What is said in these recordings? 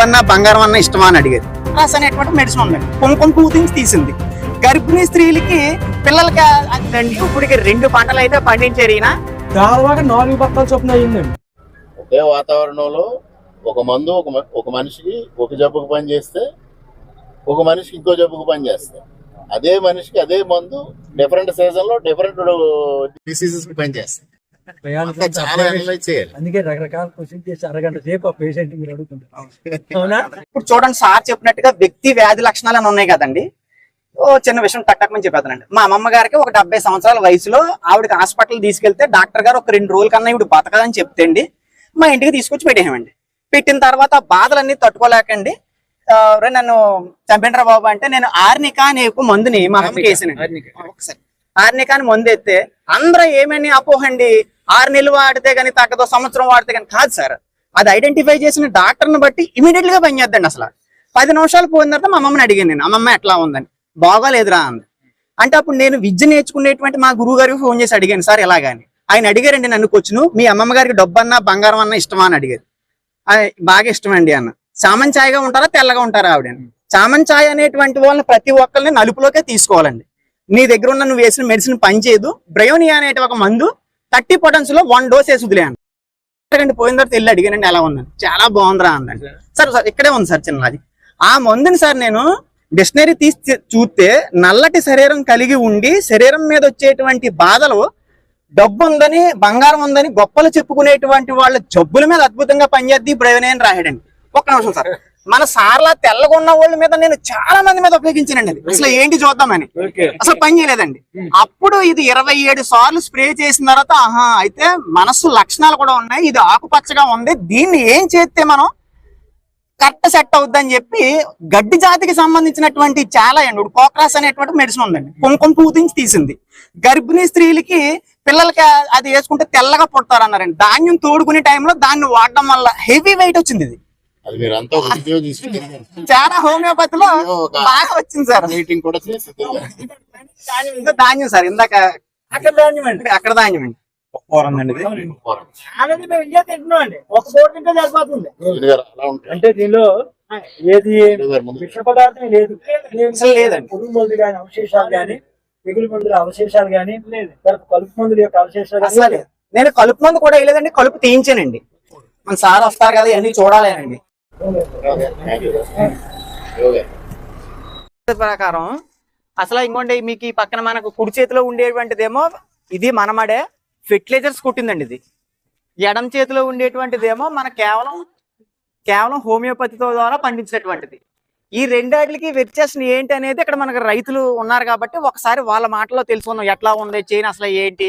డబ్బన్నా బంగారం అన్న ఇష్టమా అని అడిగేది. రస్ అనేటువంటి మెడిసిన్ ఉందండి కుంకుమ టూ థింగ్స్ తీసింది. గర్భిణీ స్త్రీలకి పిల్లలకి అండి ఇప్పటికి రెండు పంటలు అయితే పండించారు ఈయన. దాదాపు నాలుగు బత్తాలు చొప్పున అయ్యిందండి ఒకే వాతావరణంలో ఒక మందు ఒక ఒక మనిషికి ఒక జబ్బుకు పని చేస్తే ఒక మనిషికి ఇంకో జబ్బుకు పని చేస్తే. అదే మనిషికి అదే మందు డిఫరెంట్ సీజన్లో డిఫరెంట్ డిసీజెస్కి పని చేస్తాయి అందుకే రకరకాల క్వశ్చన్ చేసి అరగంట సేపు ఆ పేషెంట్ మీరు అడుగుతుంటారు. అవునా? ఇప్పుడు చూడండి సార్ చెప్పినట్టుగా వ్యక్తి వ్యాధి లక్షణాలు అని ఉన్నాయి కదండి. ఓ చిన్న విషయం టక్కమని చెప్పేస్తానండి. మా అమ్మమ్మ గారికి ఒక డెబ్బై సంవత్సరాల వయసులో ఆవిడకి హాస్పిటల్ తీసుకెళ్తే డాక్టర్ గారు ఒక రెండు రోజుల కన్నా ఇవి బతకదని చెప్తే అండి మా ఇంటికి తీసుకొచ్చి పెట్టేయమండి. పెట్టిన తర్వాత ఆ బాధలన్నీ తట్టుకోలేకండి. ఆ, "ఒరే నన్ను చంపేండ్రా బాబు అంటే నేను ఆర్నికా అనే మందుని మా అమ్మకి ఒకసారి. ఆర్నికా అని మందు ఎత్తే అందరూ ఏమని అపోహండి? ఆరు నెలలు వాడితే కానీ తగ్గదో సంవత్సరం వాడితే కానీ కాదు సార్. అది ఐడెంటిఫై చేసిన డాక్టర్ని బట్టి ఇమీడియట్గా పనిచేద్దండి అసలు. పది నిమిషాలు పోయిన తర్వాత మా అమ్మమ్మని అడిగాను నేను అమ్మమ్మ ఎట్లా ఉందని? బాగోలేదురా అంది. అంటే అప్పుడు నేను విద్య నేర్చుకునేటువంటి మా గురువు గారికి ఫోన్ చేసి అడిగాను సార్ ఎలాగని? ఆయన అడిగారండి నన్ను కూర్చును మీ అమ్మమ్మ గారికి డబ్బు అన్నా బంగారం అన్నా ఇష్టమా? అని అడిగారు. బాగా ఇష్టం అండి అన్న. చామన్ ఛాయగా ఉంటారా తెల్లగా ఉంటారా? ఆవిడ. చామన్ ఛాయ్ అనేటువంటి వాళ్ళని ప్రతి ఒక్కరిని నలుపులోకే తీసుకోవాలండి. నీ దగ్గర ఉన్న నువ్వు వేసిన మెడిసిన్ పనిచేయదు. బ్రయోనియా అనేటి ఒక మందు థర్టీ పొటెన్స్లో వన్ డోస్ వేసి అక్కడికి పోయిన తర్వాత వెళ్ళి అడిగానండి ఎలా ఉందని చాలా బాగుందిరా అందండి. సార్. సార్ ఇక్కడే ఉంది సార్ చిన్నది. ఆ మందుని సార్ నేను డిక్షనరీ తీసి చూస్తే నల్లటి శరీరం కలిగి ఉండి శరీరం మీద వచ్చేటువంటి బాధలు డబ్బు ఉందని బంగారం ఉందని గొప్పలు చెప్పుకునేటువంటి వాళ్ళ జబ్బుల మీద అద్భుతంగా పనిచేద్ది బ్రయోని అని రాయడండి. ఒక్క నిమిషం సార్. మన సార్లా తెల్లగా ఉన్న వాళ్ళ మీద నేను చాలా మంది మీద ఉపయోగించానండి. అది. అసలు ఏంటి చూద్దామని. అసలు పని చేయలేదండి. అప్పుడు ఇది ఇరవై ఏడు సార్లు స్ప్రే చేసిన తర్వాత ఆహా అయితే మనస్సు లక్షణాలు కూడా ఉన్నాయి. ఇది ఆకుపచ్చగా ఉంది. దీన్ని ఏం చేస్తే మనం కరెక్ట్ సెట్ అవుద్దని చెప్పి గడ్డి జాతికి సంబంధించినటువంటి చాలా అండి. కోక్రాస్ అనేటువంటి మెడిసిన్ ఉందండి. కుంకుమ టూ థింగ్స్ తీసింది. గర్భిణీ స్త్రీలకి పిల్లలకి అది వేసుకుంటే తెల్లగా పుడతారన్నారండి. ధాన్యం తోడుకునే టైంలో దాన్ని వాడడం వల్ల హెవీ వెయిట్ వచ్చింది ఇది. అది మీరు అంతా ఒక వీడియో తీసుకుని చాలా హోమియోపతిలో బాగా వచ్చింది సార్. మీటింగ్ కూడా చేసి ఇంకా ధాన్యం సార్ ఇందాక అక్కడ ధాన్యం అండి. అక్కడ ధాన్యం అండి. అండి అంటే దీనిలో ఏది విష పదార్థం లేదు. అసలు లేదండి. పురుగు మందులు కానీ అవశేషాలు కానీ మిగులు మందుల అవశేషాలు కానీ తర్వాత కలుపు మందుల యొక్క అవశేషాలు అసలు లేదు. నేను కలుపు మందు కూడా వేయలేదండి కలుపు తీయించానండి. మన సార్ వస్తారు కదా ఇవన్నీ చూడాలేనండి. యోగా ప్రకారం అసలు ఇంకోండి మీకు ఈ పక్కన మనకు కుడి చేతిలో ఉండేటువంటిదేమో ఇది మనమడే ఫెర్టిలైజర్స్ కుట్టిందండి ఇది. ఎడం చేతిలో ఉండేటువంటిదేమో మన కేవలం కేవలం హోమియోపతితో ద్వారా పండించినటువంటిది. ఈ రెండాటికి వ్యత్యాసం ఏంటి అనేది ఇక్కడ మనకు రైతులు ఉన్నారు కాబట్టి ఒకసారి వాళ్ళ మాటలో తెలుసుకున్నాం ఎట్లా ఉంది చేను అసలు ఏంటి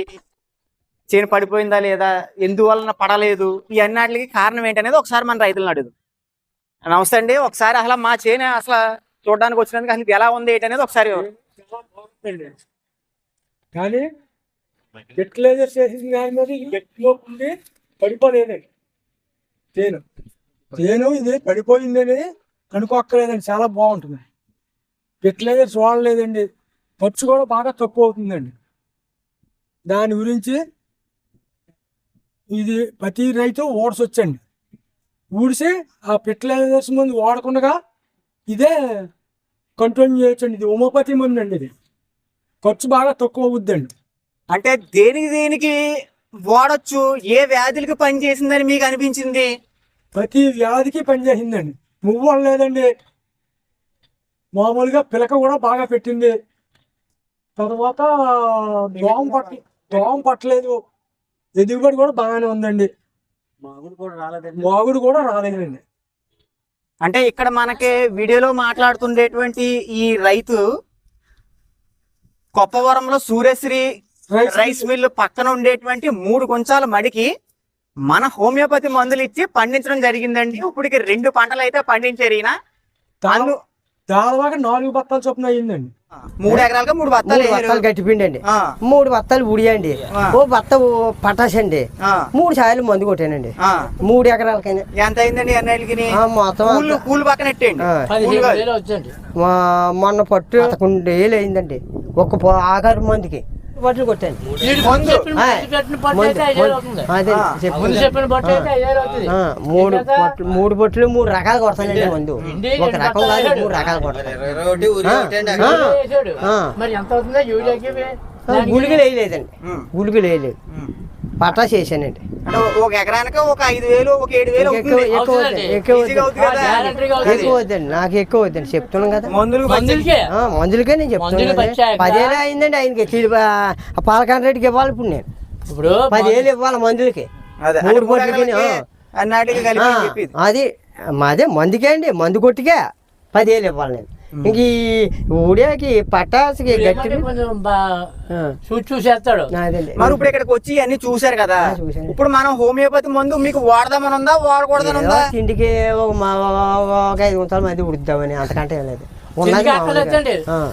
చేను పడిపోయిందా లేదా ఎందువలన పడలేదు ఈ అన్నిటికి కారణం ఏంటి అనేది ఒకసారి మన రైతులను అడుగుదాం. నమస్తే అండి. ఒకసారి అసలు మా చేను అసలు చూడడానికి వచ్చినందుకు అసలు ఎలా ఉంది ఏంటి అనేది ఒకసారి కానీ ఫెర్టిలైజర్ చేసింది కానీ మరి గట్టిలో ఉండి పడిపోలేదండి. చేను. చేను ఇది పడిపోయిందని కనుక్కోక్కర్లేదండి. చాలా బాగుంటుంది. ఫెర్టిలైజర్ చూడలేదండి. ఖర్చు కూడా బాగా తక్కువ అవుతుందండి. దాని గురించి ఇది ప్రతి రైతు ఓడసొచ్చండి ఊడిసి ఆ ఫెర్టిలైజర్స్ ముందు వాడకుండా ఇదే కంట్రోల్ చేయొచ్చండి. ఇది హోమియోపతి మందు అండి ఇది. ఖర్చు బాగా తక్కువ అవుద్దండి. అంటే దేనికి దేనికి వాడొచ్చు? ఏ వ్యాధులకి పని చేసిందని మీకు అనిపించింది? ప్రతి వ్యాధికి పనిచేసిందండి. నువ్వు అనలేదండి. మామూలుగా పిలక కూడా బాగా పెట్టింది. తర్వాత దోమ పట్ట దోమ పట్టలేదు. ఎదుగుబడి కూడా బాగానే ఉందండి. మాగుడు కూడా రాలేదండి. మాగుడు కూడా రాలేదండి. అంటే ఇక్కడ మనకి వీడియోలో మాట్లాడుతుండేటువంటి ఈ రైతు కొప్పవరంలో సూర్యశ్రీ రైస్ మిల్లు పక్కన ఉండేటువంటి మూడు కొంచాల మడికి మన హోమియోపతి మందులు ఇచ్చి పండించడం జరిగిందండి. ఇప్పటికి రెండు పంటలు అయితే పండించారు ఈయన. దాదాపు నాలుగు బత్తాలు చొప్పున అయ్యిందండి. మూడు ఎకరాలుగా మూడు బత్తాలు. బత్తాలు గట్టిపిండి అండి ఆ, మూడు బత్తాలు ఉడియండి. ఓ బత్త ఓ పటాస్ అండి. మూడు సార్లు మందు కొట్టానండి. ఆ. మూడు ఎకరాలకైనా. ఎంత అయిందండి మొత్తం కూలు పక్కన మొన్న పట్టు పదకొండు వేలు అయిందండి. ఒక పో- ఆఖరి మందుకి. బట్టలు కొట్టాను మూడు బొట్లు మూడు బొట్లు మూడు రకాలు కొడతానండి ముందు. ఒక రకం కాదు బొట్లు మూడు రకాలు కొడతాను. గుళికలు వేయలేదండి. గుళికలు వేయలేదు. వేసానండి అంటే ఒక ఎకరానికి ఒక ఐదు వేలు ఒక ఏడు వేలు ఎక్కువ వద్దండి నాకు ఎక్కువ వద్దండి. చెప్తున్నాను కదా. మందులు మందులకే? నేను చెప్తున్నాను పదేళ్ళు అయిందండి ఆయనకి. పాలకాండ రేటుకి ఇవ్వాలి ఇప్పుడు నేను. ఇప్పుడు పదేళ్ళు ఇవ్వాలి మందులకి. అదే మూడు మాదే మందుకే అండి మందు కొట్టికే. పదేళ్ళు ఇవ్వాలి నేను. ఇంక ఈ ఊడియాకి పటాసుకి గట్టి చూసేస్తాడు. మరి ఇప్పుడు ఇక్కడికి వచ్చి అన్ని చూశారు కదా. ఇప్పుడు మనం హోమియోపతి మందు మీకు వాడదామని ఉందా వాడకూడదని ఉందా తిండికి ఒక ఐదు గుంటల మంది ఉడుద్దామని అంతకంటే లేదు.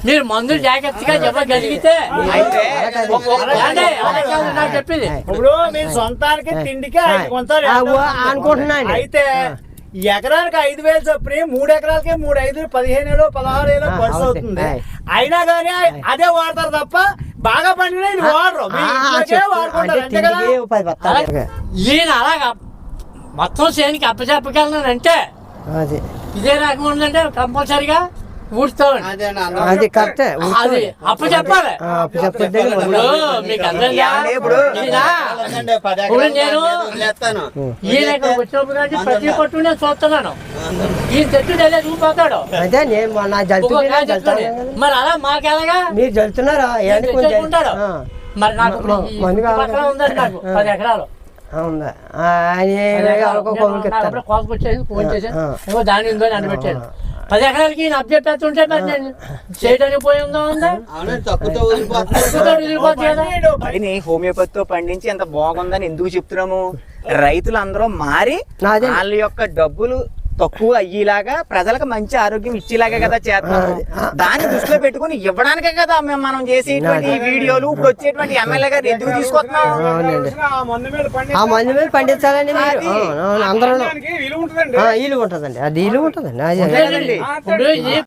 మీరు మందులు జాగ్రత్తగా చెప్పగలిగితే ఇప్పుడు మీ సొంతానికి తిండికి ఐదు కొంతారు ఆ, ఓ, అనుకుంటున్నా అండి. అయితే ఎకరానికి ఐదు వేలు చొప్పున మూడు ఎకరాలకి మూడు ఐదు పదిహేను వేలు పదహారు ఆ, ఖర్చు. అవుతుంది. అయినా కానీ అదే వాడతారు తప్ప బాగా పండిన ఇది వాడరు. వాడుకుంటారు. ఈయన అలాగా మొత్తం చేయనికి అప్పచెప్పగలనంటే అది. ఇదే రకం ఉందంటే కంపల్సరిగా అది కరెక్టే అది అప్పు ఇప్పుడు? ఇప్పుడు నేను ఈయన ఇక్కడికి వచ్చినప్పుడు నుంచి ప్రతి పట్టు నేను చూస్తున్నాను ఈయన చెట్టు అదే చూపోతాడు అదే నేను మొన్న ఒక్కొక్క జలుతున్నా కాయ చెప్తాడు. మరి అలా మాకెలాగా? మీరు జలుతున్నారా. ఆ, మరి నాకు ఈ పక్కన ఉందండి. పది ఎకరాలు. ఆ, ఆయన ఫోన్. ఏమో దాని ఉందో అని పెట్టాను పది ఎకరాలకి ఈయన అప్పచెప్పేస్తుంటే మరి నేను చేయడానికి పోయి ఉందా ఉందా. పైన హోమియోపతితో పండించి ఎంత బాగుందని ఎందుకు చెప్తున్నాము రైతులందరూ మారి నాదే. వాళ్ళ యొక్క డబ్బులు తక్కువ అయ్యేలాగా ప్రజలకు మంచి ఆరోగ్యం ఇచ్చేలాగా కదా చేస్తున్నాము దాన్ని దృష్టిలో పెట్టుకుని ఇవ్వడానికే కదా మేము మనం చేసేటువంటి వీడియోలు ఇప్పుడు వచ్చేటువంటి ఎమ్మెల్యే గారు ఎందుకు తీసుకొస్తున్నాం ఆ మందు మీద పండించాలండి అందరూ. ఉంటుందండి. ఆ, ఇల్లు ఉంటుందండి. అది ఇల్లు ఉంటుందండి.